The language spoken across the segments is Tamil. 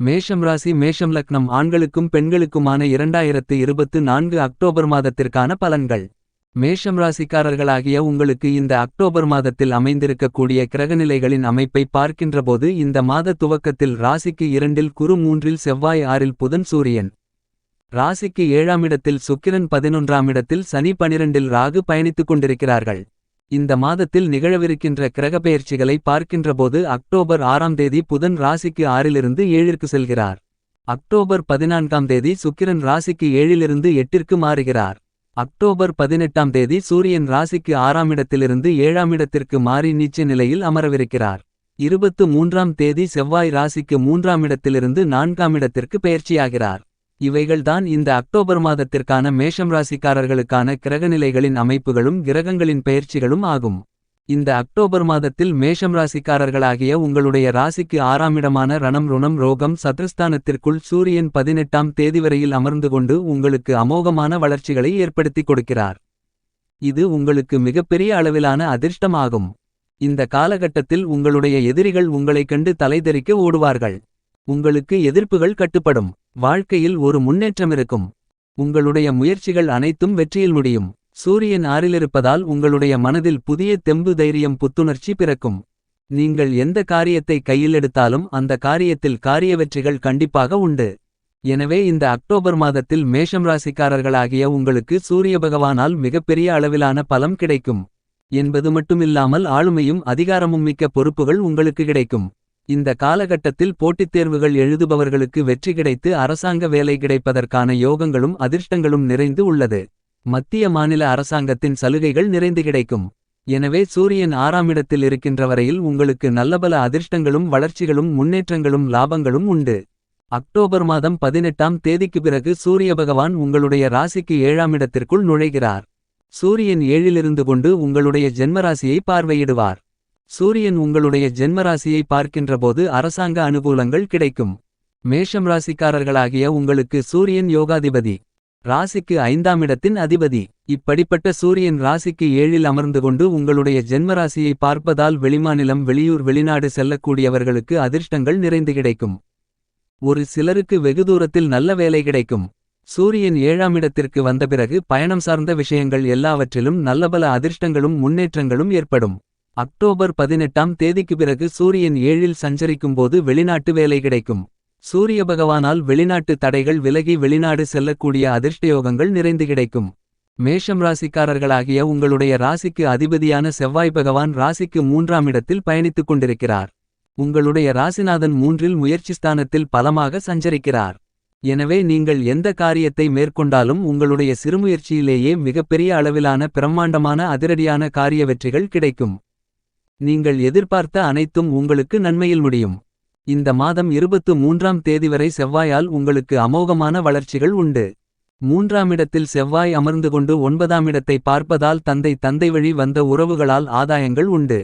மேஷம் ராசி மேஷம் லக்னம் ஆண்களுக்கும் பெண்களுக்குமான இரண்டாயிரத்து இருபத்து நான்கு அக்டோபர் மாதத்திற்கான பலன்கள். மேஷம் ராசிக்காரர்களாகிய உங்களுக்கு இந்த அக்டோபர் மாதத்தில் அமைந்திருக்கக்கூடிய கிரகநிலைகளின் அமைப்பை பார்க்கின்றபோது இந்த மாத துவக்கத்தில் ராசிக்கு இரண்டில் குறு மூன்றில் செவ்வாய் ஆறில் புதன் சூரியன். ராசிக்கு ஏழாம் இடத்தில் சுக்கிரன் பதினொன்றாம் இடத்தில் சனி பனிரெண்டில் ராகு பயணித்துக் கொண்டிருக்கிறார்கள். இந்த மாதத்தில் நிகழவிருக்கின்ற கிரகப்பெயர்ச்சிகளை பார்க்கின்றபோது அக்டோபர் ஆறாம் தேதி புதன் ராசிக்கு ஆறிலிருந்து ஏழிற்கு செல்கிறார். அக்டோபர் பதினான்காம் தேதி சுக்கிரன் ராசிக்கு ஏழிலிருந்து எட்டிற்கு மாறுகிறார். அக்டோபர் பதினெட்டாம் தேதி சூரியன் ராசிக்கு ஆறாம் இடத்திலிருந்து ஏழாம் இடத்திற்கு மாறி நீச்ச நிலையில் அமரவிருக்கிறார். இருபத்து மூன்றாம் தேதி செவ்வாய் ராசிக்கு மூன்றாம் இடத்திலிருந்து நான்காம் இடத்திற்கு பெயர்ச்சியாகிறார். இவைகள்தான் இந்த அக்டோபர் மாதத்திற்கான மேஷம் ராசிக்காரர்களுக்கான கிரகநிலைகளின் அமைப்புகளும் கிரகங்களின் பெயர்ச்சிகளும் ஆகும். இந்த அக்டோபர் மாதத்தில் மேஷம் ராசிக்காரர்களாகிய உங்களுடைய ராசிக்கு ஆறாம் இடமான ரணம் ருணம் ரோகம் சத்ருஸ்தானத்திற்குள் சூரியன் பதினெட்டாம் தேதி வரையில் அமர்ந்து கொண்டு உங்களுக்கு அமோகமான வளர்ச்சிகளை ஏற்படுத்திக் கொடுக்கிறார். இது உங்களுக்கு மிகப்பெரிய அளவிலான அதிர்ஷ்டமாகும். இந்த காலகட்டத்தில் உங்களுடைய எதிரிகள் உங்களைக் கண்டு தலைதெறிக்க ஓடுவார்கள். உங்களுக்கு எதிர்ப்புகள் கட்டுப்படும். வாழ்க்கையில் ஒரு முன்னேற்றம் இருக்கும் உங்களுடைய முயற்சிகள் அனைத்தும் வெற்றியில் முடியும். சூரியன் ஆறிலிருப்பதால் உங்களுடைய மனதில் புதிய தெம்பு தைரியம் புத்துணர்ச்சி பிறக்கும். நீங்கள் எந்த காரியத்தை கையில் எடுத்தாலும் அந்த காரியத்தில் காரிய வெற்றிகள் கண்டிப்பாக உண்டு. எனவே இந்த அக்டோபர் மாதத்தில் மேஷம் ராசிக்காரர்களாகிய உங்களுக்கு சூரிய பகவானால் மிகப்பெரிய அளவிலான பலம் கிடைக்கும். என்பது மட்டுமில்லாமல் ஆளுமையும் அதிகாரமும் மிக்க பொறுப்புகள் உங்களுக்கு கிடைக்கும். இந்த காலகட்டத்தில் போட்டித் தேர்வுகள் எழுதுபவர்களுக்கு வெற்றி கிடைத்து அரசாங்க வேலை கிடைப்பதற்கான யோகங்களும் அதிர்ஷ்டங்களும் நிறைந்து உள்ளது. மத்திய மாநில அரசாங்கத்தின் சலுகைகள் நிறைந்து கிடைக்கும். எனவே சூரியன் ஆறாம் இடத்தில் இருக்கின்ற வரையில் உங்களுக்கு நல்லபல அதிர்ஷ்டங்களும் வளர்ச்சிகளும் முன்னேற்றங்களும் லாபங்களும் உண்டு. அக்டோபர் மாதம் பதினெட்டாம் தேதிக்கு பிறகு சூரிய பகவான் உங்களுடைய ராசிக்கு ஏழாம் இடத்திற்குள் நுழைகிறார். சூரியன் ஏழிலிருந்து கொண்டு உங்களுடைய ஜென்மராசியை பார்வையிடுவார். சூரியன் உங்களுடைய ஜென்மராசியை பார்க்கின்றபோது அரசாங்க அனுகூலங்கள் கிடைக்கும். மேஷம் ராசிக்காரர்களாகிய உங்களுக்கு சூரியன் யோகாதிபதி. ராசிக்கு ஐந்தாம் இடத்தின் அதிபதி. இப்படிப்பட்ட சூரியன் ராசிக்கு ஏழில் அமர்ந்து கொண்டு உங்களுடைய ஜென்மராசியை பார்ப்பதால் வெளிமாநிலம் வெளியூர் வெளிநாடு செல்லக்கூடியவர்களுக்கு அதிர்ஷ்டங்கள் நிறைந்து கிடைக்கும். ஒரு சிலருக்கு வெகு தூரத்தில் நல்ல வேலை கிடைக்கும். சூரியன் ஏழாம் இடத்திற்கு வந்த பிறகு பயணம் சார்ந்த விஷயங்கள் எல்லாவற்றிலும் நல்லபல அதிர்ஷ்டங்களும் முன்னேற்றங்களும் ஏற்படும். அக்டோபர் பதினெட்டாம் தேதிக்கு பிறகு சூரியன் ஏழில் சஞ்சரிக்கும்போது வெளிநாட்டு வேலை கிடைக்கும். சூரிய பகவானால் வெளிநாட்டு தடைகள் விலகி வெளிநாடு செல்லக்கூடிய அதிர்ஷ்டயோகங்கள் நிறைந்து கிடைக்கும். மேஷம் ராசிக்காரர்களாகிய உங்களுடைய ராசிக்கு அதிபதியான செவ்வாய் பகவான் ராசிக்கு மூன்றாம் இடத்தில் பயணித்துக் கொண்டிருக்கிறார். உங்களுடைய ராசிநாதன் மூன்றில் முயற்சி ஸ்தானத்தில் பலமாக சஞ்சரிக்கிறார். எனவே நீங்கள் எந்த காரியத்தை மேற்கொண்டாலும் உங்களுடைய சிறுமுயற்சியிலேயே மிகப்பெரிய அளவிலான பிரம்மாண்டமான அதிரடியான காரிய வெற்றிகள் கிடைக்கும். நீங்கள் எதிர்பார்த்த அனைத்தும் உங்களுக்கு நன்மையில் முடியும். இந்த மாதம் இருபத்து மூன்றாம் தேதி வரை செவ்வாயால் உங்களுக்கு அமோகமான வளர்ச்சிகள் உண்டு. மூன்றாம் இடத்தில் செவ்வாய் அமர்ந்து கொண்டு ஒன்பதாம் இடத்தை பார்ப்பதால் தந்தை தந்தை வழி வந்த உறவுகளால் ஆதாயங்கள் உண்டு.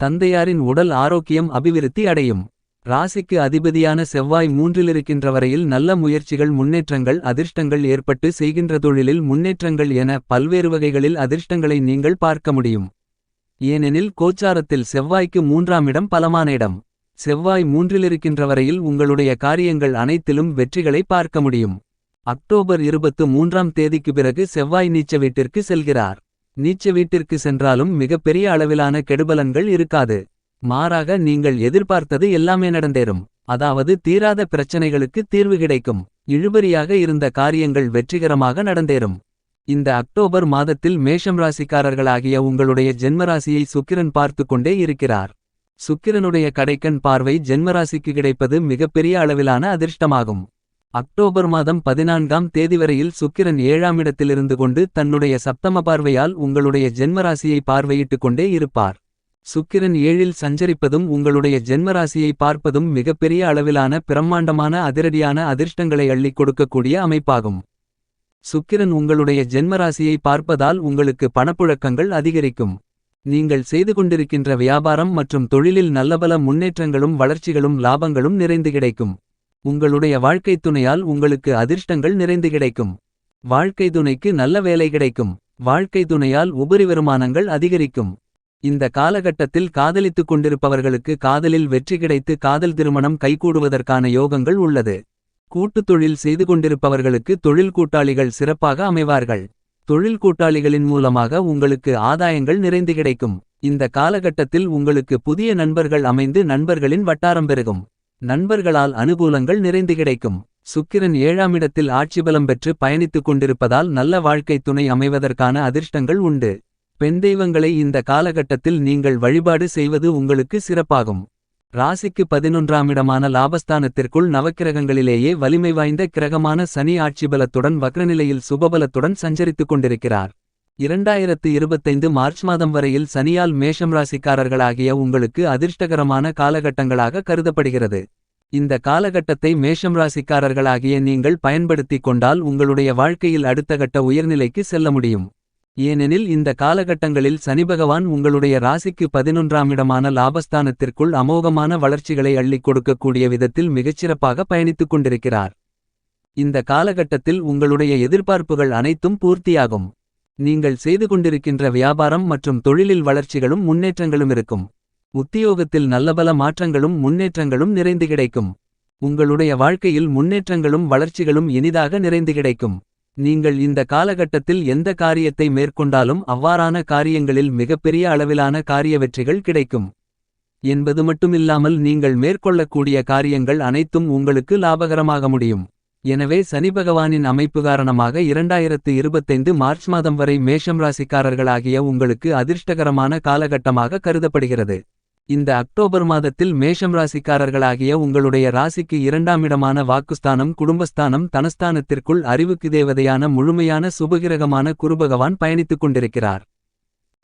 தந்தையாரின் உடல் ஆரோக்கியம் அபிவிருத்தி அடையும். ராசிக்கு அதிபதியான செவ்வாய் மூன்றிலிருக்கின்ற வரையில் நல்ல முயற்சிகள் முன்னேற்றங்கள் அதிர்ஷ்டங்கள் ஏற்பட்டு செய்கின்ற தொழிலில் முன்னேற்றங்கள் என பல்வேறு வகைகளில் அதிர்ஷ்டங்களை நீங்கள் பார்க்க முடியும். ஏனெனில் கோச்சாரத்தில் செவ்வாய்க்கு மூன்றாம் இடம் பலமான இடம். செவ்வாய் மூன்றிலிருக்கின்ற வரையில் உங்களுடைய காரியங்கள் அனைத்திலும் வெற்றிகளை பார்க்க முடியும். அக்டோபர் இருபத்து மூன்றாம் தேதிக்கு பிறகு செவ்வாய் நீச்ச வீட்டிற்கு செல்கிறார். நீச்ச வீட்டிற்கு சென்றாலும் மிகப்பெரிய அளவிலான கெடுபலன்கள் இருக்காது. மாறாக நீங்கள் எதிர்பார்த்தது எல்லாமே நடந்தேறும். அதாவது தீராத பிரச்சனைகளுக்கு தீர்வு கிடைக்கும். இழுபறியாக இருந்த காரியங்கள் வெற்றிகரமாக நடந்தேறும். இந்த அக்டோபர் மாதத்தில் மேஷம் ராசிக்காரர்களாகிய உங்களுடைய ஜென்மராசியை சுக்கிரன் பார்த்து கொண்டே இருக்கிறார். சுக்கிரனுடைய கடைக்கண் பார்வை ஜென்மராசிக்கு கிடைப்பது மிகப்பெரிய அளவிலான அதிர்ஷ்டமாகும். அக்டோபர் மாதம் பதினான்காம் தேதி வரையில் சுக்கிரன் ஏழாம் இடத்திலிருந்து கொண்டு தன்னுடைய சப்தம பார்வையால் உங்களுடைய ஜென்மராசியை பார்வையிட்டுக் கொண்டே இருப்பார். சுக்கிரன் ஏழில் சஞ்சரிப்பதும் உங்களுடைய ஜென்மராசியை பார்ப்பதும் மிகப்பெரிய அளவிலான பிரம்மாண்டமான அதிரடியான அதிர்ஷ்டங்களை அள்ளிக் கொடுக்கக்கூடிய அமைப்பாகும். சுக்கிரன் உங்களுடைய ஜென்மராசியை பார்ப்பதால் உங்களுக்கு பணப்புழக்கங்கள் அதிகரிக்கும். நீங்கள் செய்து கொண்டிருக்கின்ற வியாபாரம் மற்றும் தொழிலில் நல்லபல முன்னேற்றங்களும் வளர்ச்சிகளும் லாபங்களும் நிறைந்து கிடைக்கும். உங்களுடைய வாழ்க்கை துணையால் உங்களுக்கு அதிர்ஷ்டங்கள் நிறைந்து கிடைக்கும். வாழ்க்கை துணைக்கு நல்ல வேலை கிடைக்கும். வாழ்க்கை துணையால் உபரி வருமானங்கள் அதிகரிக்கும். இந்த காலகட்டத்தில் காதலித்துக் கொண்டிருப்பவர்களுக்கு காதலில் வெற்றி கிடைத்து காதல் திருமணம் கைகூடுவதற்கான யோகங்கள் உள்ளது. கூட்டுத் தொழில் செய்து கொண்டிருப்பவர்களுக்கு தொழில் கூட்டாளிகள் சிறப்பாக அமைவார்கள். தொழில் கூட்டாளிகளின் மூலமாக உங்களுக்கு ஆதாயங்கள் நிறைந்து கிடைக்கும். இந்த காலகட்டத்தில் உங்களுக்கு புதிய நண்பர்கள் அமைந்து நண்பர்களின் வட்டாரம் பெருகும். நண்பர்களால் அனுகூலங்கள் நிறைந்து கிடைக்கும். சுக்கிரன் ஏழாம் இடத்தில் ஆட்சிபலம் பெற்று பயணித்துக் கொண்டிருப்பதால் நல்ல வாழ்க்கை துணை அமைவதற்கான அதிர்ஷ்டங்கள் உண்டு. பெண் தெய்வங்களை இந்த காலகட்டத்தில் நீங்கள் வழிபாடு செய்வது உங்களுக்கு சிறப்பாகும். ராசிக்கு பதினொன்றாம் இடமான லாபஸ்தானத்திற்குள் நவக்கிரகங்களிலேயே வலிமை வாய்ந்த கிரகமான சனி ஆட்சிபலத்துடன் வக்ரநிலையில் சுபபலத்துடன் சஞ்சரித்துக் கொண்டிருக்கிறார். இரண்டாயிரத்து இருபத்தைந்து மார்ச் மாதம் வரையில் சனியால் மேஷம் ராசிக்காரர்களாகிய உங்களுக்கு அதிர்ஷ்டகரமான காலகட்டங்களாக கருதப்படுகிறது. இந்த காலகட்டத்தை மேஷம் ராசிக்காரர்களாகிய நீங்கள் பயன்படுத்திக் கொண்டால் உங்களுடைய வாழ்க்கையில் அடுத்த கட்ட உயர்நிலைக்கு செல்ல முடியும். ஏனெனில் இந்த காலகட்டங்களில் சனிபகவான் உங்களுடைய ராசிக்கு பதினொன்றாம் இடமான லாபஸ்தானத்திற்குள் அமோகமான வளர்ச்சிகளை அள்ளிக் கொடுக்கக்கூடிய விதத்தில் மிகச்சிறப்பாக பயணித்துக் கொண்டிருக்கிறார். இந்த காலகட்டத்தில் உங்களுடைய எதிர்பார்ப்புகள் அனைத்தும் பூர்த்தியாகும். நீங்கள் செய்து கொண்டிருக்கின்ற வியாபாரம் மற்றும் தொழிலில் வளர்ச்சிகளும் முன்னேற்றங்களும் இருக்கும். உத்தியோகத்தில் நல்லபல மாற்றங்களும் முன்னேற்றங்களும் நிறைந்து கிடைக்கும். உங்களுடைய வாழ்க்கையில் முன்னேற்றங்களும் வளர்ச்சிகளும் இனிதாக நிறைந்து கிடைக்கும். நீங்கள் இந்த காலகட்டத்தில் எந்த காரியத்தை மேற்கொண்டாலும் அவ்வாறான காரியங்களில் மிகப்பெரிய அளவிலான காரிய வெற்றிகள் கிடைக்கும். என்பது மட்டுமில்லாமல் நீங்கள் மேற்கொள்ளக்கூடிய காரியங்கள் அனைத்தும் உங்களுக்கு லாபகரமாக முடியும். எனவே சனி பகவானின் அமைப்பு காரணமாக இரண்டாயிரத்து இருபத்தைந்து மார்ச் மாதம் வரை மேஷம் ராசிக்காரர்களாகிய உங்களுக்கு அதிர்ஷ்டகரமான காலகட்டமாக கருதப்படுகிறது. இந்த அக்டோபர் மாதத்தில் மேஷம் ராசிக்காரர்களாகிய உங்களுடைய ராசிக்கு இரண்டாம் இடமான வாக்குஸ்தானம் குடும்பஸ்தானம் தனஸ்தானத்திற்குள் அறிவுக்கு தேவதையான முழுமையான சுபகிரகமான குருபகவான் பயணித்துக் கொண்டிருக்கிறார்.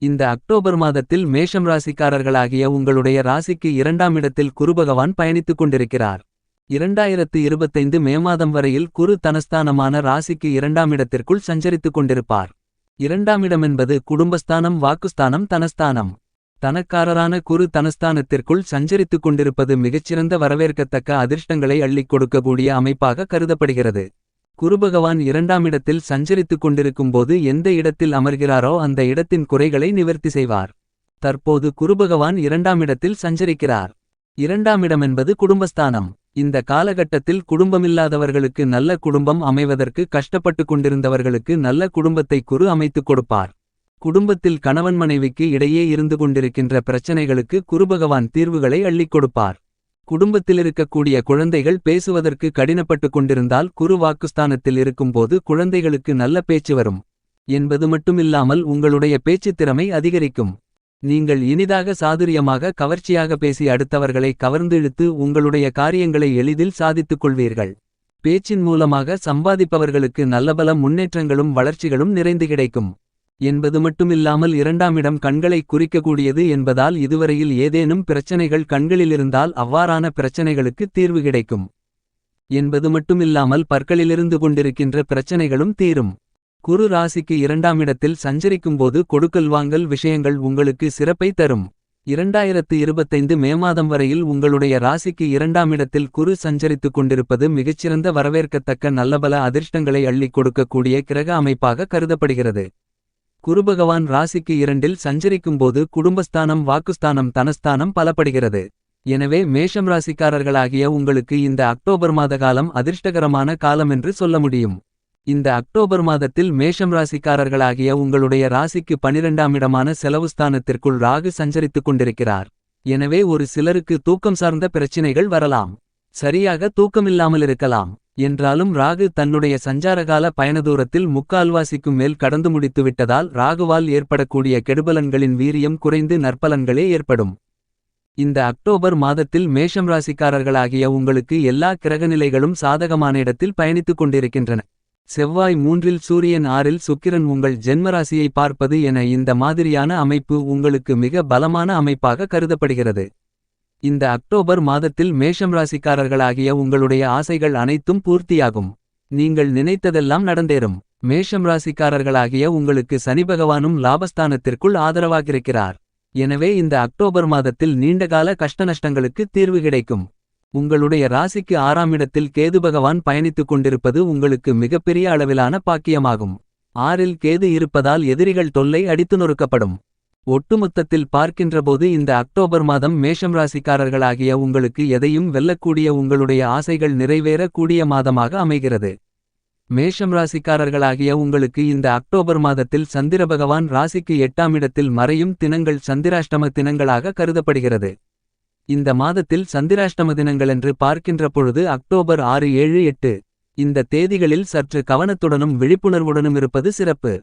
இந்த அக்டோபர் மாதத்தில் மேஷம் ராசிக்காரர்களாகிய உங்களுடைய ராசிக்கு இரண்டாம் இடத்தில் குருபகவான் பயணித்துக் கொண்டிருக்கிறார். இரண்டாயிரத்து இருபத்தைந்து மே மாதம் வரையில் குரு தனஸ்தானமான ராசிக்கு இரண்டாம் இடத்திற்குள் சஞ்சரித்துக் கொண்டிருப்பார். இரண்டாம் இடமென்பது குடும்பஸ்தானம் வாக்குஸ்தானம் தனஸ்தானம். தனக்காரரான குரு தனஸ்தானத்திற்குள் சஞ்சரித்துக் கொண்டிருப்பது மிகச்சிறந்த வரவேற்கத்தக்க அதிர்ஷ்டங்களை அள்ளிக் கொடுக்கக்கூடிய அமைப்பாக கருதப்படுகிறது. குருபகவான் இரண்டாம் இடத்தில் சஞ்சரித்துக் கொண்டிருக்கும்போது எந்த இடத்தில் அமர்கிறாரோ அந்த இடத்தின் குறைகளை நிவர்த்தி செய்வார். தற்போது குருபகவான் இரண்டாம் இடத்தில் சஞ்சரிக்கிறார். இரண்டாம் இடமென்பது குடும்பஸ்தானம். இந்த காலகட்டத்தில் குடும்பமில்லாதவர்களுக்கு நல்ல குடும்பம் அமைவதற்கு கஷ்டப்பட்டுக் கொண்டிருந்தவர்களுக்கு நல்ல குடும்பத்தை குரு அமைத்துக் கொடுப்பார். குடும்பத்தில் கணவன் மனைவிக்கு இடையே இருந்து கொண்டிருக்கின்ற பிரச்சனைகளுக்கு குருபகவான் தீர்வுகளை அள்ளிக் கொடுப்பார். குடும்பத்திலிருக்கக்கூடிய குழந்தைகள் பேசுவதற்கு கடினப்பட்டுக் கொண்டிருந்தால் குரு வாக்குஸ்தானத்தில் இருக்கும்போது குழந்தைகளுக்கு நல்ல பேச்சு வரும். என்பது மட்டுமில்லாமல் உங்களுடைய பேச்சுத் திறமை அதிகரிக்கும். நீங்கள் இனிதாக சாதுரியமாக கவர்ச்சியாக பேசி அடுத்தவர்களை கவர்ந்திழுத்து உங்களுடைய காரியங்களை எளிதில் சாதித்துக் கொள்வீர்கள். பேச்சின் மூலமாக சம்பாதிப்பவர்களுக்கு நல்லபல முன்னேற்றங்களும் வளர்ச்சிகளும் நிறைந்து கிடைக்கும். என்பது மட்டுமில்லாமல் இரண்டாம் இடம் கண்களை குறிக்கக்கூடியது என்பதால் இதுவரையில் ஏதேனும் பிரச்சனைகள் கண்களிலிருந்தால் அவ்வாறான பிரச்சனைகளுக்கு தீர்வு கிடைக்கும். என்பது மட்டுமில்லாமல் பற்களிலிருந்து கொண்டிருக்கின்ற பிரச்சனைகளும் தீரும். குரு ராசிக்கு இரண்டாம் இடத்தில் சஞ்சரிக்கும்போது கொடுக்கல் வாங்கல் விஷயங்கள் உங்களுக்கு சிறப்பை தரும். இரண்டாயிரத்து இருபத்தைந்து மே மாதம் வரையில் உங்களுடைய ராசிக்கு இரண்டாம் இடத்தில் குரு சஞ்சரித்துக் கொண்டிருப்பது மிகச்சிறந்த வரவேற்கத்தக்க நல்லபல அதிர்ஷ்டங்களை அள்ளிக் கொடுக்கக்கூடிய கிரக அமைப்பாக கருதப்படுகிறது. குருபகவான் ராசிக்கு இரண்டில் சஞ்சரிக்கும்போது குடும்பஸ்தானம் வாக்குஸ்தானம் தனஸ்தானம் பலப்படுகிறது. எனவே மேஷம் ராசிக்காரர்களாகிய உங்களுக்கு இந்த அக்டோபர் மாத காலம் அதிர்ஷ்டகரமான காலம் என்று சொல்ல முடியும். இந்த அக்டோபர் மாதத்தில் மேஷம் ராசிக்காரர்களாகிய உங்களுடைய ராசிக்கு பனிரெண்டாம் இடமான செலவுஸ்தானத்திற்குள் ராகு சஞ்சரித்துக் கொண்டிருக்கிறார். எனவே ஒரு சிலருக்கு தூக்கம் சார்ந்த பிரச்சினைகள் வரலாம். சரியாக தூக்கமில்லாமல் இருக்கலாம். என்றாலும் ராகு தன்னுடைய சஞ்சாரகால பயணதூரத்தில் முக்கால்வாசிக்கும் மேல் கடந்து முடித்துவிட்டதால் ராகுவால் ஏற்படக்கூடிய கெடுபலன்களின் வீரியம் குறைந்து நற்பலன்களே ஏற்படும். இந்த அக்டோபர் மாதத்தில் மேஷம் ராசிக்காரர்களாகிய உங்களுக்கு எல்லா கிரகநிலைகளும் சாதகமான இடத்தில் பயணித்துக் கொண்டிருக்கின்றன. செவ்வாய் மூன்றில் சூரியன் ஆறில் சுக்கிரன் உங்கள் ஜென்மராசியை பார்ப்பது என இந்த மாதிரியான அமைப்பு உங்களுக்கு மிக பலமான அமைப்பாக கருதப்படுகிறது. இந்த அக்டோபர் மாதத்தில் மேஷம் ராசிக்காரர்களாகிய உங்களுடைய ஆசைகள் அனைத்தும் பூர்த்தியாகும். நீங்கள் நினைத்ததெல்லாம் நடந்தேறும். மேஷம் ராசிக்காரர்களாகிய உங்களுக்கு சனி பகவானும் லாபஸ்தானத்திற்குள் ஆதரவாகிருக்கிறார் எனவே இந்த அக்டோபர் மாதத்தில் நீண்டகால கஷ்டநஷ்டங்களுக்கு தீர்வு கிடைக்கும். உங்களுடைய ராசிக்கு ஆறாம் இடத்தில் கேது பகவான் பயணித்துக் கொண்டிருப்பது உங்களுக்கு மிகப்பெரிய அளவிலான பாக்கியமாகும். ஆறில் கேது இருப்பதால் எதிரிகள் தொல்லை அடித்து நொறுக்கப்படும். ஒட்டுமொத்தத்தில் பார்க்கின்றபோது இந்த அக்டோபர் மாதம் மேஷம் ராசிக்காரர்களாகிய உங்களுக்கு எதையும் வெல்லக்கூடிய உங்களுடைய ஆசைகள் நிறைவேற கூடிய மாதமாக அமைகிறது. மேஷம் ராசிக்காரர்களாகிய உங்களுக்கு இந்த அக்டோபர் மாதத்தில் சந்திர பகவான் ராசிக்கு எட்டாம் இடத்தில் மறையும் தினங்கள் சந்திராஷ்டம தினங்களாக கருதப்படுகிறது. இந்த மாதத்தில் சந்திராஷ்டம தினங்களென்று பார்க்கின்ற பொழுது அக்டோபர் ஆறு ஏழு எட்டு. இந்த தேதிகளில் சற்று கவனத்துடனும் விழிப்புணர்வுடனும் இருப்பது சிறப்பு.